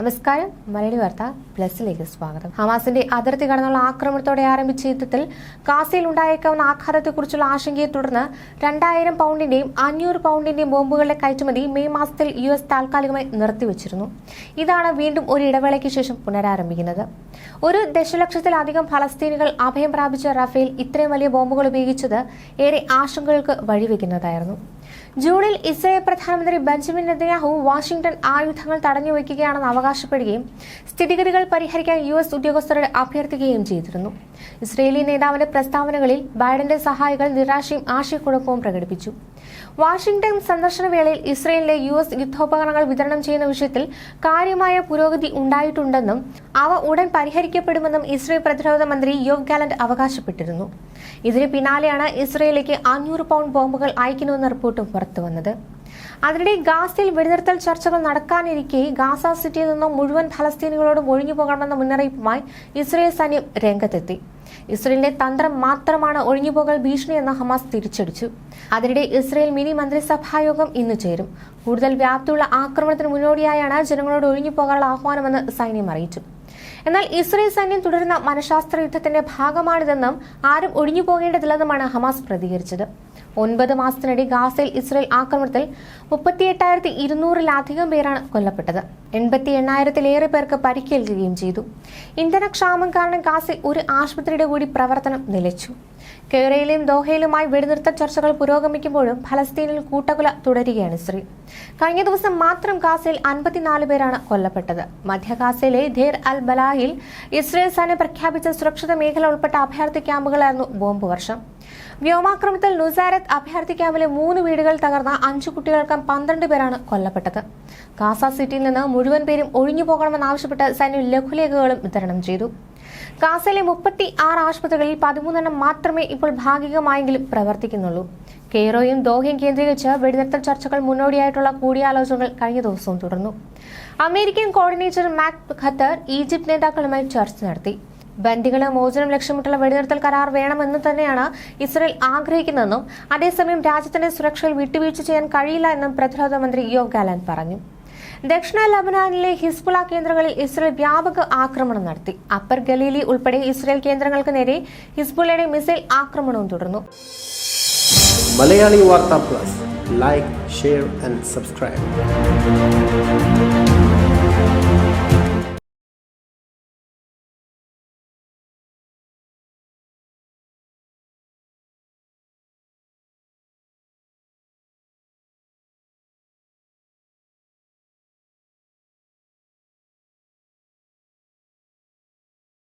നമസ്കാരം. മലയാളി വാർത്ത പ്ലസിലേക്ക് സ്വാഗതം. ഹമാസിന്റെ അതിർത്തി കടന്നുള്ള ആക്രമണത്തോടെ ആരംഭിച്ച യുദ്ധത്തിൽ ഗാസയിൽ ഉണ്ടായേക്കാവുന്ന ആഘാതത്തെക്കുറിച്ചുള്ള ആശങ്കയെ തുടർന്ന് രണ്ടായിരം പൗണ്ടിന്റെയും അഞ്ഞൂറ് പൗണ്ടിന്റെയും ബോംബുകളുടെ കയറ്റുമതി മെയ് മാസത്തിൽ യു എസ് താൽക്കാലികമായി നിർത്തിവച്ചിരുന്നു. ഇതാണ് വീണ്ടും ഒരു ഇടവേളയ്ക്ക് ശേഷം പുനരാരംഭിക്കുന്നത്. ഒരു ദശലക്ഷത്തിലധികം ഫലസ്തീനികൾ അഭയം പ്രാപിച്ച റഫേൽ ഇത്രയും വലിയ ബോംബുകൾ ഉപയോഗിച്ചത് ഏറെ ആശങ്കകൾക്ക് വഴിവെക്കുന്നതായിരുന്നു. ജൂണിൽ ഇസ്രായേൽ പ്രധാനമന്ത്രി ബെഞ്ചമിൻ നെതന്യാഹു വാഷിംഗ്ടൺ ആയുധങ്ങൾ തടഞ്ഞു വയ്ക്കുകയാണെന്ന് അവകാശപ്പെടുകയും സ്ഥിതിഗതികൾ പരിഹരിക്കാൻ യു എസ് ഉദ്യോഗസ്ഥരോട് അഭ്യർത്ഥിക്കുകയും ചെയ്തിരുന്നു. ഇസ്രയേലി നേതാവിന്റെ പ്രസ്താവനകളിൽ ബൈഡന്റെ സഹായികൾ നിരാശയും ആശയക്കുഴപ്പവും പ്രകടിപ്പിച്ചു. വാഷിംഗ്ടൺ സന്ദർശന വേളയിൽ ഇസ്രയേലിലെ യു എസ് യുദ്ധോപകരണങ്ങൾ വിതരണം ചെയ്യുന്ന വിഷയത്തിൽ കാര്യമായ പുരോഗതി ഉണ്ടായിട്ടുണ്ടെന്നും അവ ഉടൻ പരിഹരിക്കപ്പെടുമെന്നും ഇസ്രയേൽ പ്രതിരോധ മന്ത്രി യോവ് ഗാലന്റ് അവകാശപ്പെട്ടിരുന്നു. ഇതിന് പിന്നാലെയാണ് ഇസ്രയേലിലേക്ക് അഞ്ഞൂറ് പൗണ്ട് ബോംബുകൾ അയക്കുന്നുവെന്ന റിപ്പോർട്ടും പുറത്തുവന്നത്. അതിനിടെ ഗാസയിൽ വെടിനിർത്തൽ ചർച്ചകൾ നടക്കാനിരിക്കെ ഗാസ സിറ്റിയിൽ നിന്നും മുഴുവൻ ഫലസ്തീനികളോടും ഒഴിഞ്ഞു പോകണമെന്ന മുന്നറിയിപ്പുമായി ഇസ്രയേൽ സൈന്യം രംഗത്തെത്തി. ഇസ്രയേലിന്റെ തന്ത്രം മാത്രമാണ് ഒഴിഞ്ഞുപോകൽ ഭീഷണിയെന്ന് ഹമാസ് തിരിച്ചടിച്ചു. അതിനിടെ ഇസ്രയേൽ മിനി മന്ത്രിസഭായോഗം ഇന്ന് ചേരും. കൂടുതൽ വ്യാപ്തിയുള്ള ആക്രമണത്തിന് മുന്നോടിയായാണ് ജനങ്ങളോട് ഒഴിഞ്ഞു പോകാനുള്ള ആഹ്വാനമെന്ന് സൈന്യം അറിയിച്ചു. എന്നാൽ ഇസ്രയേൽ സൈന്യം തുടരുന്ന മനഃശാസ്ത്ര യുദ്ധത്തിന്റെ ഭാഗമാണിതെന്നും ആരും ഒഴിഞ്ഞു പോകേണ്ടതില്ലെന്നുമാണ് ഹമാസ് പ്രതികരിച്ചത്. ഒൻപത് മാസത്തിനിടെ ഗാസയിൽ ഇസ്രയേൽ ആക്രമണത്തിൽ മുപ്പത്തി എട്ടായിരത്തി ഇരുന്നൂറിലധികം പേരാണ് കൊല്ലപ്പെട്ടത്. എൺപത്തി എണ്ണായിരത്തിലേറെ പേർക്ക് പരിക്കേൽക്കുകയും ചെയ്തു. ഇന്ധനക്ഷാമം കാരണം ഗാസയിൽ ഒരു ആശുപത്രിയുടെ കൂടി പ്രവർത്തനം നിലച്ചു. കെയ്റയിലും ദോഹയിലുമായി വെടിനിർത്ത ചർച്ചകൾ പുരോഗമിക്കുമ്പോഴും ഫലസ്തീനിൽ കൂട്ടക്കൊല തുടരുകയാണ് ഇസ്രയേൽ. കഴിഞ്ഞ ദിവസം മാത്രം ഗാസയിൽ അൻപത്തിനാല് പേരാണ് കൊല്ലപ്പെട്ടത്. മധ്യ ഗാസയിലെ ധേർ അൽ ബലാഹിൽ ഇസ്രയേൽ സേന പ്രഖ്യാപിച്ച സുരക്ഷിത മേഖല ഉൾപ്പെട്ട അഭയാർത്ഥി ക്യാമ്പുകളായിരുന്നു ബോംബ് വർഷം. വ്യോമാക്രമണത്തിൽ നുസാരത്ത് അഭയാർത്ഥി ക്യാമ്പിലെ മൂന്ന് വീടുകൾ തകർന്ന അഞ്ചു കുട്ടികൾക്കും പന്ത്രണ്ട് പേരാണ് കൊല്ലപ്പെട്ടത്. കാസ സിറ്റിയിൽ നിന്ന് മുഴുവൻ പേരും ഒഴിഞ്ഞു പോകണമെന്നാവശ്യപ്പെട്ട് സൈന്യം ലഘുലേഖകളും വിതരണം ചെയ്തു. കാസയിലെ മുപ്പത്തി ആറ് ആശുപത്രികളിൽ പതിമൂന്നെണ്ണം മാത്രമേ ഇപ്പോൾ ഭാഗികമായെങ്കിലും പ്രവർത്തിക്കുന്നുള്ളൂ. കെയ്റോയും ദോഹയും കേന്ദ്രീകരിച്ച് വെടിനിർത്തൽ ചർച്ചകൾ മുന്നോടിയായിട്ടുള്ള കൂടിയാലോചനകൾ കഴിഞ്ഞ ദിവസവും തുടർന്നു. അമേരിക്കൻ കോർഡിനേറ്റർ മാക് ഖത്തർ ഈജിപ്ത് നേതാക്കളുമായി ചർച്ച നടത്തി. ബന്ദികളെ മോചനം ലക്ഷ്യമിട്ടുള്ള വെടിനിർത്തൽ കരാർ വേണമെന്ന് തന്നെയാണ് ഇസ്രയേൽ ആഗ്രഹിക്കുന്നതെന്നും അതേസമയം രാജ്യത്തിന്റെ സുരക്ഷയിൽ വിട്ടുവീഴ്ച ചെയ്യാൻ കഴിയില്ല എന്നും പ്രതിരോധ മന്ത്രി യോവ് ഗാലാൻ പറഞ്ഞു. ദക്ഷിണ ലബനാനിലെ ഹിസ്ബുള കേന്ദ്രങ്ങളിൽ ഇസ്രയേൽ വ്യാപക ആക്രമണം നടത്തി. അപ്പർ ഗലീലി ഉൾപ്പെടെ ഇസ്രയേൽ കേന്ദ്രങ്ങൾക്ക് നേരെ ഹിസ്ബുളയുടെ മിസൈൽ ആക്രമണവും തുടർന്നു. Malayali Vartha plus. Like share and subscribe